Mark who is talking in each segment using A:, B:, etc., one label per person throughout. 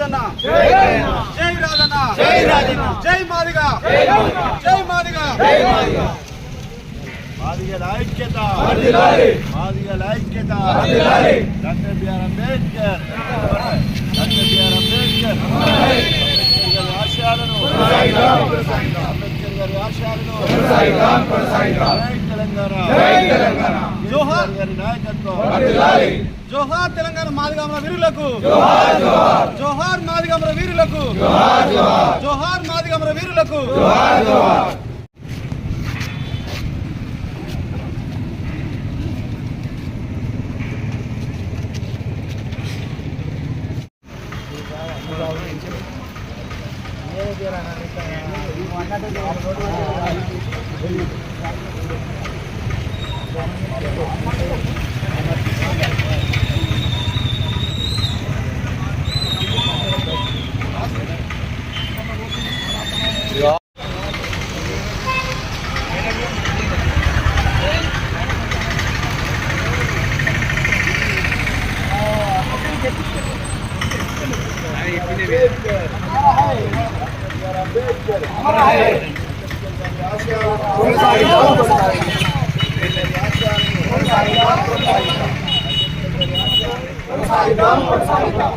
A: రాజన్న.
B: జై రాజన్న.
A: జై మాదిగా.
B: జై మాదిగా.
C: మాదిగల ఐక్యత. మాదిగల ఐక్యత. Doctor B R Ambedkar. Doctor B R Ambedkar. ఆశయాలను. అంబేద్కర్ గారి ఆశయాలను. తెలంగాణ. జోహార్ గారి నాయకత్వం.
A: జోహార్ తెలంగాణ మాదిగమల వీరులకు.
B: జోహార్ జోహార్.
A: జోహార్ మాదిగమల వీరులకు.
B: జోహార్ జోహార్.
A: జోహార్ మాదిగమల వీరులకు
B: జోహార్ జోహార్ కొనసాగిద్దాం కొనసాగిద్దాం కొనసాగిద్దాం కొనసాగిద్దాం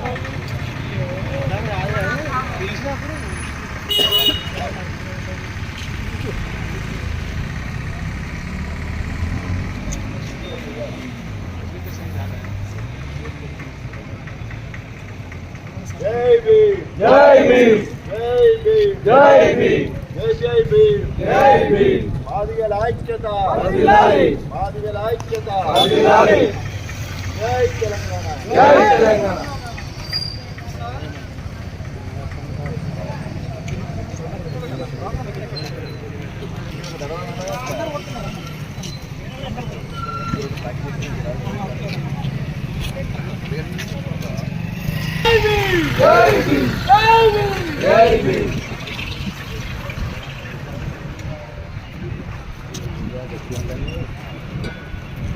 C: జై భీమ్
B: జై భీమ్
C: జై భీమ్
B: జై భీమ్
C: జై జై భీమ్
B: జై భీమ్
C: మాదిగల ఐక్యత. మాదిగల ఐక్యత. జై తెలంగాణ.
B: జై తెలంగాణ జై భీమ్ జై భీమ్
A: ఐక్యత
B: వర్ధిల్లాలి వర్ధిల్లాలి
A: వర్ధిల్లాలి మాదిగల ఐక్యత
B: వర్ధిల్లాలి వర్ధిల్లాలి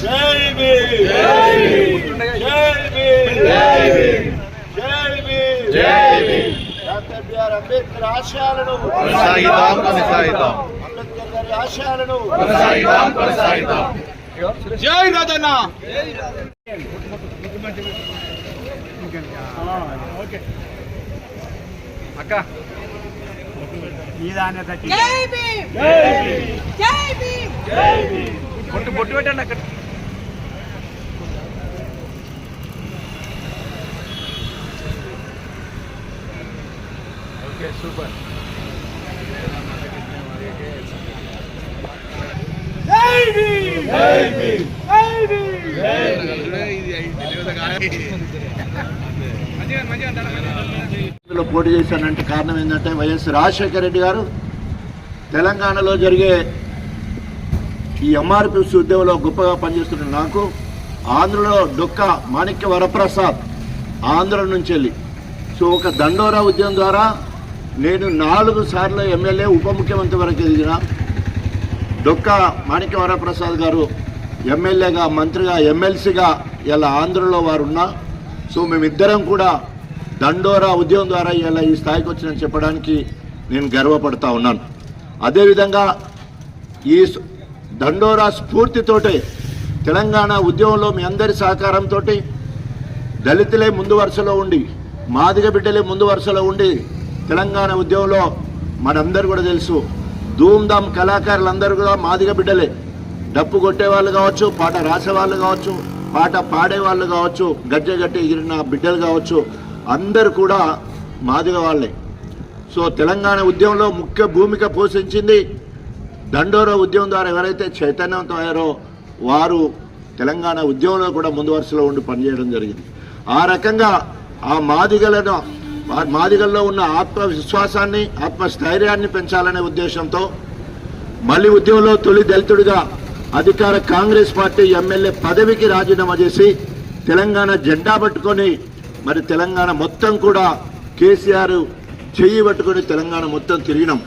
A: జై భీమ్
B: జై భీమ్
A: జై భీమ్
B: జై భీమ్
D: జై భీమ్
B: జై భీమ్
C: డాక్టర్ బిఆర్ అంబేద్కర్ ఆశయాలను
E: కొనసాగిద్దాం కొనసాగిద్దాం.
C: అంబేద్కర్ గారి ఆశయాలను
B: కొనసాగిద్దాం కొనసాగిద్దాం.
A: జై రాజన్న!
D: జై భీమ్!
B: జై భీమ్!
D: జై భీమ్!
B: జై భీమ్!
A: బొట్టు బొట్టు పెట్టండి అక్కడ.
B: Okay super.
C: పోటీ చేశానంటే కారణం ఏంటంటే వైఎస్ రాజశేఖర రెడ్డి గారు తెలంగాణలో జరిగే ఈ ఎంఆర్పిఎస్ ఉద్యమంలో గొప్పగా పనిచేస్తున్న నాకు ఆంధ్రలో డొక్క మాణిక్య వరప్రసాద్ ఆంధ్ర నుంచి వెళ్ళి. సో ఒక దండోరా ఉద్యమం ద్వారా నేను నాలుగు సార్లు ఎమ్మెల్యే ఉప ముఖ్యమంత్రి వరకు ఎదిగిన డొక్క మాణిక్యవర ప్రసాద్ గారు ఎమ్మెల్యేగా మంత్రిగా ఎమ్మెల్సీగా ఇలా ఆంధ్రలో వారున్నా. సో మేమిద్దరం కూడా దండోరా ఉద్యమం ద్వారా ఇలా ఈ స్థాయికి వచ్చినని చెప్పడానికి నేను గర్వపడతా ఉన్నాను. అదేవిధంగా ఈ స్- దండోరా స్ఫూర్తితోటే తెలంగాణ ఉద్యమంలో మీ అందరి సహకారంతో దళితులే ముందు వరుసలో ఉండి మాదిగ బిడ్డలే ముందు వరుసలో ఉండి తెలంగాణ ఉద్యమంలో మనందరూ కూడా తెలుసు ధూమ్ధామ్ కళాకారులందరూ కూడా మాదిగ బిడ్డలే. డప్పు కొట్టేవాళ్ళు కావచ్చు పాట రాసేవాళ్ళు కావచ్చు పాట పాడేవాళ్ళు కావచ్చు గడ్జ గట్టి ఎగిరిన బిడ్డలు కావచ్చు అందరు కూడా మాదిగ వాళ్ళే. సో తెలంగాణ ఉద్యమంలో ముఖ్య భూమిక పోషించింది దండోరా ఉద్యమం ద్వారా ఎవరైతే చైతన్యవంతమయ్యారో వారు తెలంగాణ ఉద్యమంలో కూడా ముందు వరుసలో ఉండి పనిచేయడం జరిగింది. ఆ రకంగా ఆ మాదిగలను మాదిగల్లో ఉన్న ఆత్మవిశ్వాసాన్ని ఆత్మస్థైర్యాన్ని పెంచాలనే ఉద్దేశంతో మళ్ళీ ఉద్యమంలో తొలి దళితుడిగా అధికార కాంగ్రెస్ పార్టీ ఎమ్మెల్యే పదవికి రాజీనామా చేసి తెలంగాణ జెండా పట్టుకొని మరి తెలంగాణ మొత్తం కూడా కేసీఆర్ చెయ్యి పట్టుకొని తెలంగాణ మొత్తం తిరిగినాం.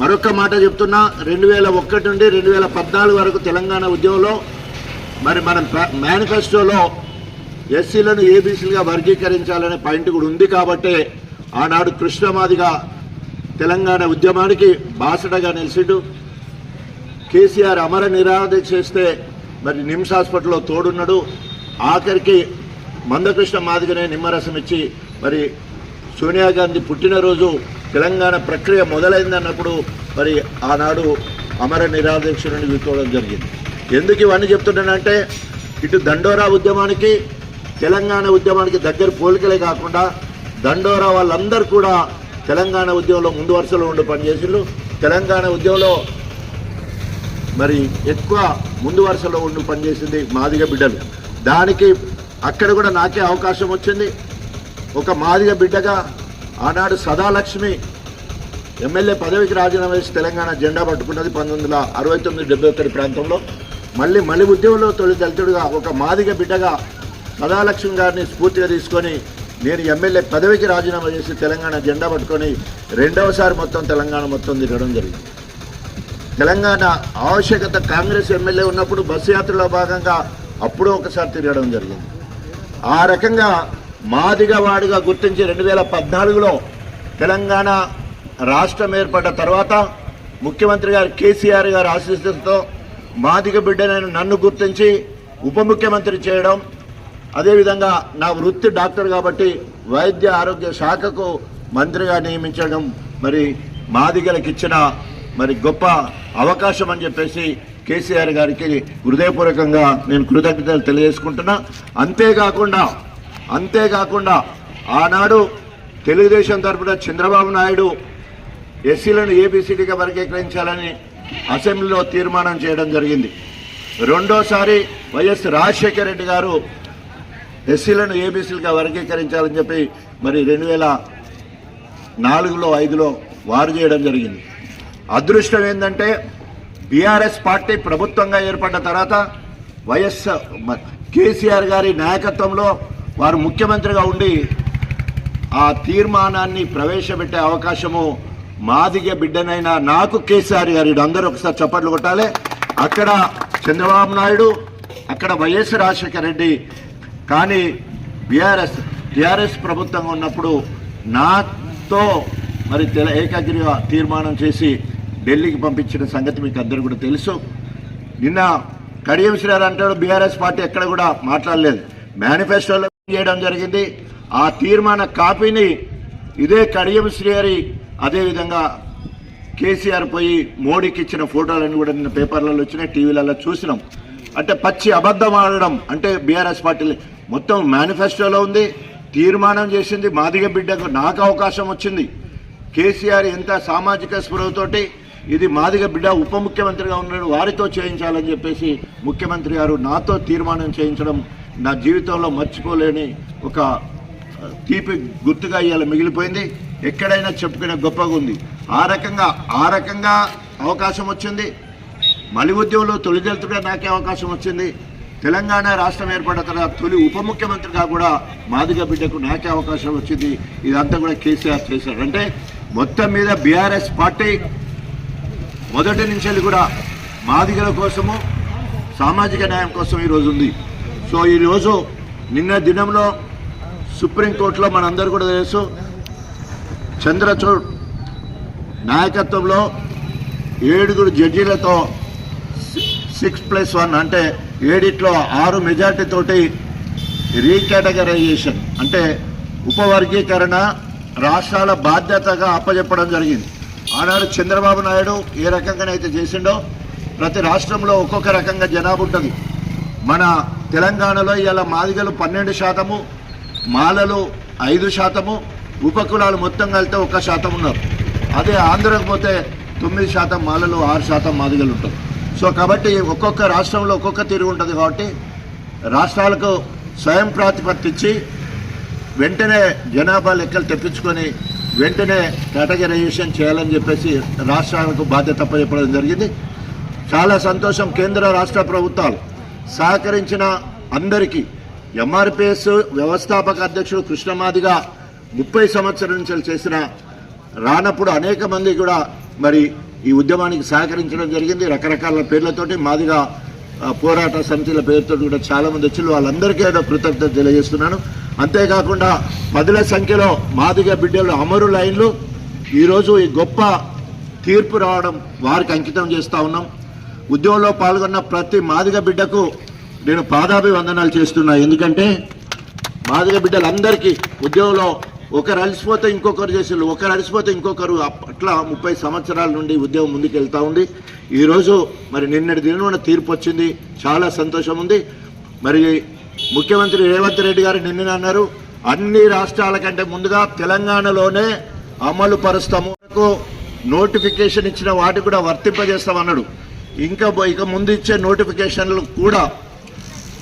C: మరొక మాట చెప్తున్నా రెండు వేల ఒకటి నుండి రెండు వేల పద్నాలుగు వరకు తెలంగాణ ఉద్యమంలో మరి మనం మేనిఫెస్టోలో ఎస్సీలను ఏబీసీలుగా వర్గీకరించాలనే పాయింట్ కూడా ఉంది కాబట్టే ఆనాడు కృష్ణమాదిగా తెలంగాణ ఉద్యమానికి బాసటగా నిలిచిండు. కేసీఆర్ అమర నిరాధ చేస్తే మరి నిమ్స్ హాస్పిటల్లో తోడున్నాడు. ఆఖరికి మందకృష్ణ మాదిగనే నిమ్మరసం ఇచ్చి మరి సోనియా గాంధీ పుట్టినరోజు తెలంగాణ ప్రక్రియ మొదలైందన్నప్పుడు మరి ఆనాడు అమర నిరాదీక్ష నుండి జరిగింది. ఎందుకు ఇవన్నీ చెప్తున్నానంటే ఇటు దండోరా ఉద్యమానికి తెలంగాణ ఉద్యమానికి దగ్గర పోలికలే కాకుండా దండోరా వాళ్ళందరూ కూడా తెలంగాణ ఉద్యమంలో ముందు వరుసలో ఉండి పనిచేసిండ్రు. తెలంగాణ ఉద్యమంలో మరి ఎక్కువ ముందు వరుసలో ఉండి పనిచేసింది మాదిగ బిడ్డలు. దానికి అక్కడ కూడా నాకే అవకాశం వచ్చింది. ఒక మాదిగ బిడ్డగా ఆనాడు సదాలక్ష్మి ఎమ్మెల్యే పదవికి రాజీనామా చేసి తెలంగాణ జెండా పట్టుకున్నది పంతొమ్మిది వందల అరవై తొమ్మిది డెబ్బై ఒకటి ప్రాంతంలో. మళ్ళీ మళ్ళీ ఉద్యమంలో తొలి దళితుడిగా ఒక మాదిగ బిడ్డగా సదాలక్ష్మి గారిని స్ఫూర్తిగా తీసుకొని నేను ఎమ్మెల్యే పదవికి రాజీనామా చేసి తెలంగాణ జెండా పట్టుకొని రెండవసారి మొత్తం తెలంగాణ మొత్తం తిరగడం జరిగింది. తెలంగాణ ఆవశ్యకత కాంగ్రెస్ ఎమ్మెల్యే ఉన్నప్పుడు బస్సు యాత్రలో భాగంగా అప్పుడు ఒకసారి తిరగడం జరిగింది. ఆ రకంగా మాదిగా వాడిగా గుర్తించి రెండు వేల పద్నాలుగులో తెలంగాణ రాష్ట్రం ఏర్పడ్డ తర్వాత ముఖ్యమంత్రి గారు కేసీఆర్ గారు ఆశీస్సులతో మాదిగ బిడ్డనైన నన్ను గుర్తించి ఉప ముఖ్యమంత్రి చేయడం అదేవిధంగా నా వృత్తి డాక్టర్ కాబట్టి వైద్య ఆరోగ్య శాఖకు మంత్రిగా నియమించడం మరి మాదిగలకు ఇచ్చిన మరి గొప్ప అవకాశం అని చెప్పేసి కేసీఆర్ గారికి హృదయపూర్వకంగా నేను కృతజ్ఞతలు తెలియజేసుకుంటున్నా. అంతేకాకుండా అంతేకాకుండా ఆనాడు తెలుగుదేశం తరపున చంద్రబాబు నాయుడు ఎస్సీలను ఏబిసిడిగా వర్గీకరించాలని అసెంబ్లీలో తీర్మానం చేయడం జరిగింది. రెండోసారి వైఎస్ రాజశేఖర రెడ్డి గారు ఎస్సీలను ఏబీసీలుగా వర్గీకరించాలని చెప్పి మరి రెండు వేల నాలుగులో ఐదులో వారు చేయడం జరిగింది. అదృష్టం ఏంటంటే బీఆర్ఎస్ పార్టీ ప్రభుత్వంగా ఏర్పడ్డ తర్వాత వైఎస్ కేసీఆర్ గారి నాయకత్వంలో వారు ముఖ్యమంత్రిగా ఉండి ఆ తీర్మానాన్ని ప్రవేశపెట్టే అవకాశము మాదిగ బిడ్డనైనా నాకు కేసీఆర్ గారు అందరూ ఒకసారి చప్పట్లు కొట్టాలి. అక్కడ చంద్రబాబు నాయుడు అక్కడ వైఎస్ రాజశేఖర రెడ్డి కానీ బీఆర్ఎస్ టీఆర్ఎస్ ప్రభుత్వంగా ఉన్నప్పుడు నాతో మరి తెల ఏకాగ్రిగా తీర్మానం చేసి ఢిల్లీకి పంపించిన సంగతి మీకు అందరూ కూడా తెలుసు. నిన్న కడియం శ్రీగారు అంటాడు బీఆర్ఎస్ పార్టీ ఎక్కడ కూడా మాట్లాడలేదు. మేనిఫెస్టోలో చేయడం జరిగింది. ఆ తీర్మాన కాపీని ఇదే కడియం శ్రీహరి అదేవిధంగా కేసీఆర్ పోయి మోడీకి ఇచ్చిన ఫోటోలన్నీ కూడా నిన్న పేపర్లలో వచ్చినాయి టీవీలలో చూసినాం. అంటే పచ్చి అబద్ధం ఆడడం అంటే బీఆర్ఎస్ పార్టీ మొత్తం మేనిఫెస్టోలో ఉంది తీర్మానం చేసింది. మాదిగ బిడ్డకు నాకు అవకాశం వచ్చింది. కేసీఆర్ ఎంత సామాజిక స్పృహతోటి ఇది మాదిగ బిడ్డ ఉప ముఖ్యమంత్రిగా ఉన్నాడు వారితో చేయించాలని చెప్పేసి ముఖ్యమంత్రి గారు నాతో తీర్మానం చేయించడం నా జీవితంలో మర్చిపోలేని ఒక తీపి గుర్తుగా ఇవాళ మిగిలిపోయింది. ఎక్కడైనా చెప్పుకునే గొప్పగా ఉంది. ఆ రకంగా ఆ రకంగా అవకాశం వచ్చింది. మలి ఉద్యమంలో తొలి దళితుడిగా నాకే అవకాశం వచ్చింది. తెలంగాణ రాష్ట్రం ఏర్పడిన తర్వాత తొలి ఉప ముఖ్యమంత్రిగా కూడా మాదిగ బిడ్డకు నాకే అవకాశం వచ్చింది. ఇదంతా కూడా కేసీఆర్ చేశారు అంటే మొత్తం మీద బీఆర్ఎస్ పార్టీ మొదటి నుంచి కూడా మాదిగల కోసము సామాజిక న్యాయం కోసం ఈరోజు ఉంది. సో ఈరోజు నిన్న దినంలో సుప్రీంకోర్టులో మనందరూ కూడా తెలుసు చంద్రచూడ్ నాయకత్వంలో ఏడుగురు జడ్జీలతో సిక్స్ ప్లస్ వన్ అంటే ఏడిట్లో ఆరు మెజార్టీ తోటి రీకేటగరైజేషన్ అంటే ఉపవర్గీకరణ రాష్ట్రాల బాధ్యతగా అప్పజెప్పడం జరిగింది. ఆనాడు చంద్రబాబు నాయుడు ఏ రకంగానైతే చేసిండో ప్రతి రాష్ట్రంలో ఒక్కొక్క రకంగా జనాభా ఉంటుంది. మన తెలంగాణలో ఇవాళ మాదిగలు పన్నెండు శాతము మాలలు ఐదు శాతము ఉపకులాలు మొత్తం కలితే ఒక్క శాతం ఉన్నారు. అదే ఆంధ్రకు పోతే తొమ్మిది శాతం మాలలు ఆరు శాతం మాదిగలు ఉంటారు. సో కాబట్టి ఒక్కొక్క రాష్ట్రంలో ఒక్కొక్క తిరుగు ఉంటుంది కాబట్టి రాష్ట్రాలకు స్వయం ప్రాతిపత్తి ఇచ్చి వెంటనే జనాభా లెక్కలు తెప్పించుకొని వెంటనే కేటగరైజేషన్ చేయాలని చెప్పేసి రాష్ట్రాలకు బాధ్యత చెప్పడం జరిగింది. చాలా సంతోషం కేంద్ర రాష్ట్ర ప్రభుత్వాలు సహకరించిన అందరికీ ఎంఆర్పిఎస్ వ్యవస్థాపక అధ్యక్షుడు కృష్ణమాదిగా ముప్పై సంవత్సరాల నుంచి చేసిన రానప్పుడు అనేక మంది కూడా మరి ఈ ఉద్యమానికి సహకరించడం జరిగింది. రకరకాల పేర్లతోటి మాదిగా పోరాట సమితిల పేరుతో కూడా చాలామంది వచ్చి వాళ్ళందరికీ ఏదో కృతజ్ఞత తెలియజేస్తున్నాను. అంతేకాకుండా పదుల సంఖ్యలో మాదిగ బిడ్డలు అమరు లైన్లు. ఈరోజు ఈ గొప్ప తీర్పు రావడం వారికి అంకితం చేస్తూ ఉన్నాం. ఉద్యమంలో పాల్గొన్న ప్రతి మాదిగ బిడ్డకు నేను పాదాభివందనాలు చేస్తున్నా. ఎందుకంటే మాదిగ బిడ్డలందరికీ ఉద్యోగంలో ఒకరు అలసిపోతే ఇంకొకరు చేసారు ఒకరు అలసిపోతే ఇంకొకరు అట్లా ముప్పై సంవత్సరాల నుండి ఉద్యోగం ముందుకు ఉంది. ఈరోజు మరి నిన్నటి దిన తీర్పు వచ్చింది. చాలా సంతోషం ఉంది. మరి ముఖ్యమంత్రి రేవంత్ రెడ్డి గారు నిన్న అన్నారు అన్ని రాష్ట్రాల కంటే ముందుగా తెలంగాణలోనే అమలు పరుస్తాము. నోటిఫికేషన్ ఇచ్చిన వాటి కూడా వర్తింపజేస్తామన్నాడు. ఇంకా ఇక ముందు ఇచ్చే నోటిఫికేషన్లు కూడా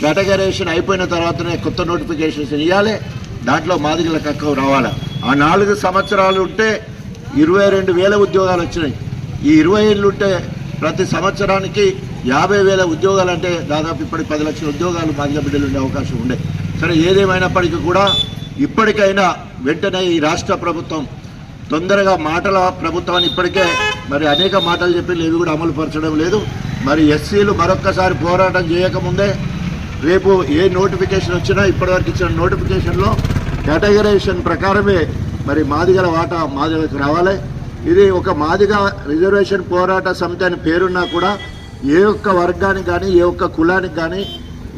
C: కేటగరైజేషన్ అయిపోయిన తర్వాతనే కొత్త నోటిఫికేషన్స్ ఇవ్వాలి దాంట్లో మాదిగల హక్కు రావాలా? ఆ నాలుగు సంవత్సరాలు ఉంటే ఇరవై రెండు వేల ఉద్యోగాలు వచ్చినాయి. ఈ ఇరవై ఏళ్ళు ఉంటే ప్రతి సంవత్సరానికి యాభై వేల ఉద్యోగాలు అంటే దాదాపు ఇప్పటికి పది లక్షల ఉద్యోగాలు మాదిగ బిడ్డలు ఉండే అవకాశం ఉండే. సరే ఏదేమైనప్పటికీ కూడా ఇప్పటికైనా వెంటనే ఈ రాష్ట్ర ప్రభుత్వం తొందరగా మాటల ప్రభుత్వాన్ని ఇప్పటికే మరి అనేక మాటలు చెప్పి ఇవి కూడా అమలు పరచడం లేదు. మరి ఎస్సీలు మరొక్కసారి పోరాటం చేయకముందే రేపు ఏ నోటిఫికేషన్ వచ్చినా ఇప్పటివరకు ఇచ్చిన నోటిఫికేషన్లో కేటగరైజేషన్ ప్రకారమే మరి మాదిగల వాటా మాదిగలకు రావాలి. ఇది ఒక మాదిగ రిజర్వేషన్ పోరాట సమితి అని పేరున్నా కూడా ఏ ఒక్క వర్గానికి కానీ ఏ ఒక్క కులానికి కానీ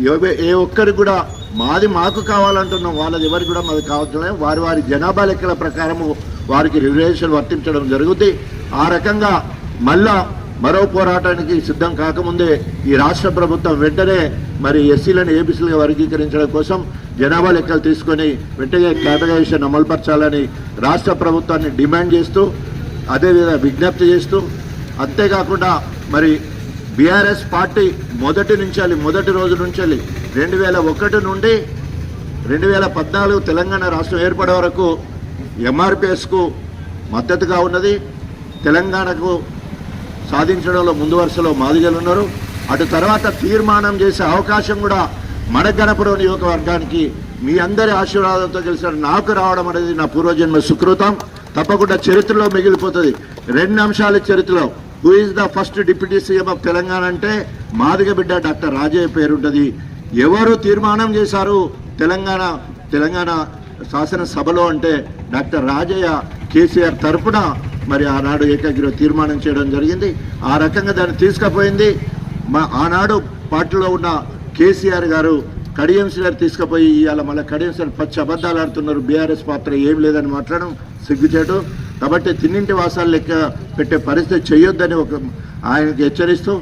C: ఏ- ఏ ఒక్కరికి కూడా మాది మాకు కావాలంటున్నాం వాళ్ళది ఎవరికి కూడా మాది కావట్లేదు. వారి వారి జనాభా లెక్కల ప్రకారము వారికి రిజర్వేషన్ వర్తించడం జరుగుతుంది ఆ రకంగా మళ్ళా మరో పోరాటానికి సిద్ధం కాకముందే ఈ రాష్ట్ర ప్రభుత్వం వెంటనే మరి ఎస్సీలను ఏబీసీలుగా వర్గీకరించడం కోసం జనాభా లెక్కలు తీసుకొని వెంటనే కేటగైజేషన్ అమలుపరచాలని రాష్ట్ర ప్రభుత్వాన్ని డిమాండ్ చేస్తూ అదేవిధంగా విజ్ఞప్తి చేస్తూ అంతేకాకుండా మరి బీఆర్ఎస్ పార్టీ మొదటి నుంచి మొదటి రోజు నుంచి రెండు వేల ఒకటి నుండి రెండు వేల పద్నాలుగు తెలంగాణ రాష్ట్రం ఏర్పడే వరకు ఎంఆర్పిఎస్కు మద్దతుగా ఉన్నది. తెలంగాణకు సాధించడంలో ముందు వరుసలో మాదిగలు ఉన్నారు. అటు తర్వాత తీర్మానం చేసే అవకాశం కూడా మన గణపురం నియోజకవర్గానికి మీ అందరి ఆశీర్వాదంతో కలిసి నాకు రావడం అనేది నా పూర్వజన్మ సుకృతం. తప్పకుండా చరిత్రలో మిగిలిపోతుంది. రెండు అంశాలు చరిత్రలో. Who is the first deputy CM of Telangana అంటే మాదిగ బిడ్డ డాక్టర్ రాజయ్య పేరుంటది ఎవరు తీర్మానం చేశారు? తెలంగాణ తెలంగాణ శాసనసభలో అంటే డాక్టర్ రాజయ్య కేసీఆర్ తరపున మరి ఆనాడు ఏకగ్రీవ తీర్మానం చేయడం జరిగింది. ఆ రకంగా దాన్ని తీసుకుపోయింది. మా ఆనాడు పార్టీలో ఉన్న కేసీఆర్ గారు కడియం గారు తీసుకుపోయి ఇవాళ మళ్ళీ కడియం సార్ పచ్చి అబద్ధాలు ఆడుతున్నారు. బీఆర్ఎస్ పాత్ర ఏం లేదని మాట్లాడడం సిగ్గుచేటు. కాబట్టి తిన్నింటి వాసాలు లెక్క పెట్టే పరిస్థితి చేయొద్దని ఒక ఆయనకి హెచ్చరిస్తూ